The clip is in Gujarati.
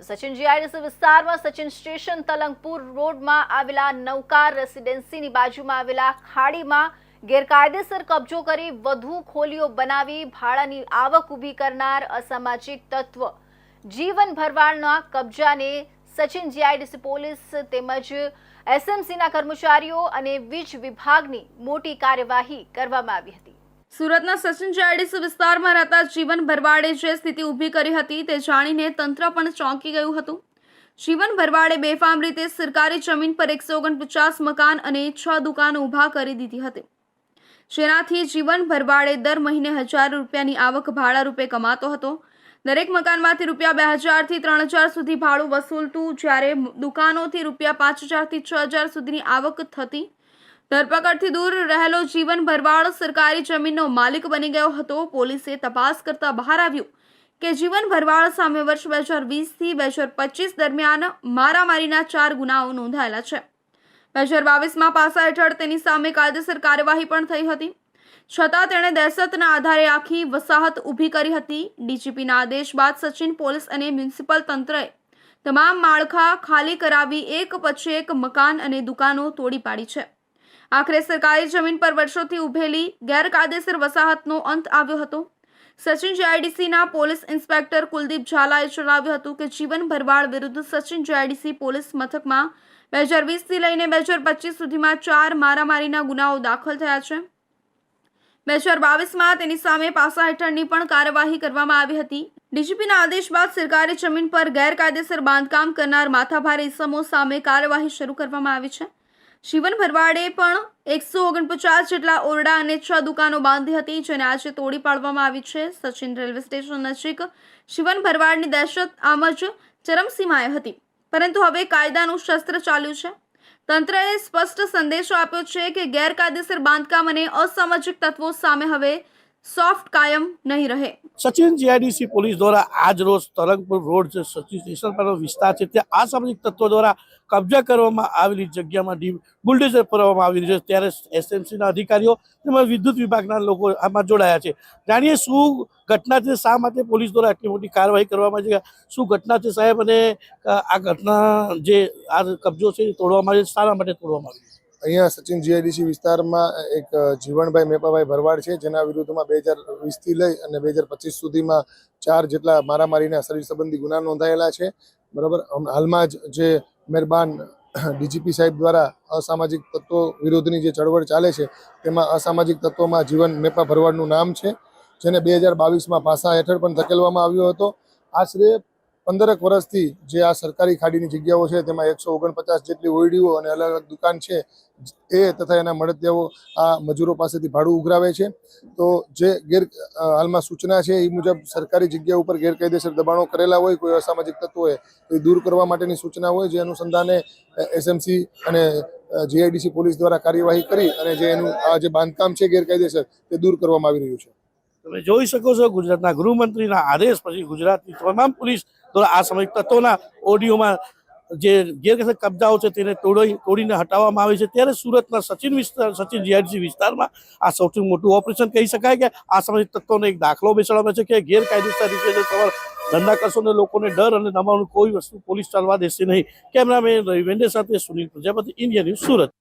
સચિન જીઆઈડીસી વિસ્તારમાં સચિન સ્ટેશન તલંગપુર રોડમાં આવેલા નૌકાર રેસિડેન્સીની બાજુમાં આવેલા ખાડીમાં ગેરકાયદેસર કબજો કરી વધુ ખોલીઓ બનાવી ભાડાની આવક ઊભી કરનાર અસામાજિક તત્વ. જીવન ભરવાડના કબજાને સચિન જીઆઈડીસી પોલીસ તેમજ એસએમસીના કર્મચારીઓ અને વીજ વિભાગની મોટી કાર્યવાહી કરવામાં આવી હતી. સુરતના સચિન જીઆઈડીસી વિસ્તારમાં રહેતા જીવન ભરવાડે જે સ્થિતિ ઊભી કરી હતી તે જાણીને તંત્ર પણ ચોંકી ગયું હતું. જીવન ભરવાડે બેફામ રીતે સરકારી જમીન પર એકસો ઓગણપચાસ મકાન અને છ દુકાનો ઊભા કરી દીધી હતી. જેનાથી જીવન ભરવાડે દર મહિને હજાર રૂપિયાની આવક ભાડા રૂપે કમાતો હતો. દરેક મકાનમાંથી રૂપિયા બે હજારથી ત્રણ હજાર સુધી ભાડું વસૂલતું, જ્યારે દુકાનોથી રૂપિયા પાંચ હજારથી છ હજાર સુધીની આવક થતી ધરપકડથી દૂર રહેલો જીવન ભરવાડ સરકારી જમીનનો માલિક બની ગયો હતો. પોલીસે તપાસ કરતા બહાર આવ્યું કે જીવન ભરવાડ સામે વર્ષ બે હજાર વીસથી બે હજાર પચીસ દરમિયાન મારામારીના ચાર ગુનાઓ નોંધાયેલા છે. બે હજાર બાવીસમાં પાસા હેઠળ તેની સામે કાયદેસર કાર્યવાહી પણ થઈ હતી. છતાં તેણે દહેશતના આધારે આખી વસાહત ઊભી કરી હતી. ડીજીપીના આદેશ બાદ સચિન પોલીસ અને મ્યુનિસિપલ તંત્રએ તમામ માળખા ખાલી કરાવી એક પછી એક મકાન અને દુકાનો તોડી પાડી છે. આખરે સરકારી જમીન પર વર્ષોથી ઉભેલી ગેરકાયદેસર વસાહતનો અંત આવ્યો હતો. સચિન જેઆઈડીસીના પોલીસ ઇન્સ્પેક્ટર કુલદીપ ઝાલાએ જણાવ્યું હતું કે જીવન ભરવાડ વિરુદ્ધ સચિન જેઆઈડીસી પોલીસ મથકમાં બે હજાર વીસથી લઈને બે હજાર પચીસ સુધીમાં ચાર મારામારીના ગુનાઓ દાખલ થયા છે. બે હજાર બાવીસમાં તેની સામે પાસા હેઠળની પણ કાર્યવાહી કરવામાં આવી હતી. ડીજીપીના આદેશ બાદ સરકારી જમીન પર ગેરકાયદેસર બાંધકામ કરનાર માથાભારે ઇસમો સામે કાર્યવાહી શરૂ કરવામાં આવી છે. શિવન ભરવાડે પણ એકસો ઓગણપચાસ જેટલા ઓરડા અને છ દુકાનો બાંધી હતી, જેને આજે તોડી પાડવામાં આવી છે. સચિન રેલવે સ્ટેશન નજીક શિવન ભરવાડની દહેશત આમ જ ચરમસીમાએ હતી. પરંતુ હવે કાયદાનું શસ્ત્ર ચાલ્યું છે. તંત્રએ સ્પષ્ટ સંદેશો આપ્યો છે કે ગેરકાયદેસર બાંધકામ અને અસામાજિક તત્વો સામે હવે સોફ્ટ કાયમ નહીં રહે. સચિન જીઆઈડીસી પોલીસ દ્વારા આજ રોજ તરંગપુર રોડ જે સચિન સ્ટેશન પરનો વિસ્તાર છે. ત્યાં અસામાજિક તત્વો દ્વારા કબજા કરવામાં આવેલી જગ્યામાં ડી બુલડોઝર ફરવામાં આવી છે. ત્યારે એસએમસીના અધિકારીઓ તેમજ વિદ્યુત વિભાગના લોકો આમાં જોડાયા છે. જાણીએ શું ઘટના છે, શા માટે પોલીસ દ્વારા આટલી મોટી કાર્યવાહી કરવામાં આવી છે? શું ઘટના છે સાહેબ? અને આ ઘટના જે આ કબજો છે તોડવામાં આવે છે, શાના માટે તોડવામાં આવી અહીંયા સચિન જીઆઈડીસી વિસ્તારમાં એક જીવણભાઈ મેપાભાઈ ભરવાડ છે, જેના વિરુદ્ધમાં બે હજાર વીસથી લઈ અને બે હજાર પચીસ સુધીમાં ચાર જેટલા મારામારીના શરીર સંબંધી ગુના નોંધાયેલા છે. બરાબર? હાલમાં જ જે મહેરબાન ડીજીપી સાહેબ દ્વારા અસામાજિક તત્વો વિરોધની જે ચળવળ ચાલે છે, તેમાં અસામાજિક તત્વોમાં જીવન મેપા ભરવાડનું નામ છે, જેને બે હજાર બાવીસમાં પાસા હેઠળ પણ ધકેલવામાં આવ્યો હતો. આશરે પંદરક વર્ષથી જે આ સરકારી ખાડીની જગ્યાઓ છે, તેમાં એકસો ઓગણપચાસ જેટલી ઓરડીઓ અને અલગ અલગ દુકાન છે, એ તથા એના મળતિયાઓ આ મજૂરો પાસેથી ભાડું ઉઘરાવે છે. તો જે ગેર હાલમાં સૂચના છે, એ મુજબ સરકારી જગ્યા ઉપર ગેરકાયદેસર દબાણો કરેલા હોય, કોઈ અસામાજિક તત્વોએ તો એ દૂર કરવા માટેની સૂચના હોય, જે અનુસંધાને એસએમસી અને જીઆઈડીસી પોલીસ દ્વારા કાર્યવાહી કરી અને જે એનું, આ જે બાંધકામ છે ગેરકાયદેસર, તે દૂર કરવામાં આવી રહ્યું છે. તમે જોઈ શકો છો ગુજરાતના ગૃહમંત્રીના આદેશ પછી ગુજરાતની તમામ પોલીસ દ્વારા આ સમય તત્વોના ઓડિયોમાં જે ગેરકાયદેસર કબજાઓ છે તેને તોડી તોડીને હટાવવામાં આવે છે. ત્યારે સુરતના સચિન વિસ્તાર, સચિન જીઆઈડીસી વિસ્તારમાં આ સૌથી મોટું ઓપરેશન કહી શકાય કે આ સમય તત્વોને એક દાખલો બેસાડવામાં છે કે ગેરકાયદેસર રીતે જે સવાલ ધંધા કરશો ને લોકોને ડર અને નમાવાનું કોઈ વસ્તુ પોલીસ ચાલવા દેશે નહીં. કેમેરામેન રવિ વેન્ડે સાથે સુનિલ પ્રજાપતિ, ઇન્ડિયા ન્યૂઝ સુરત.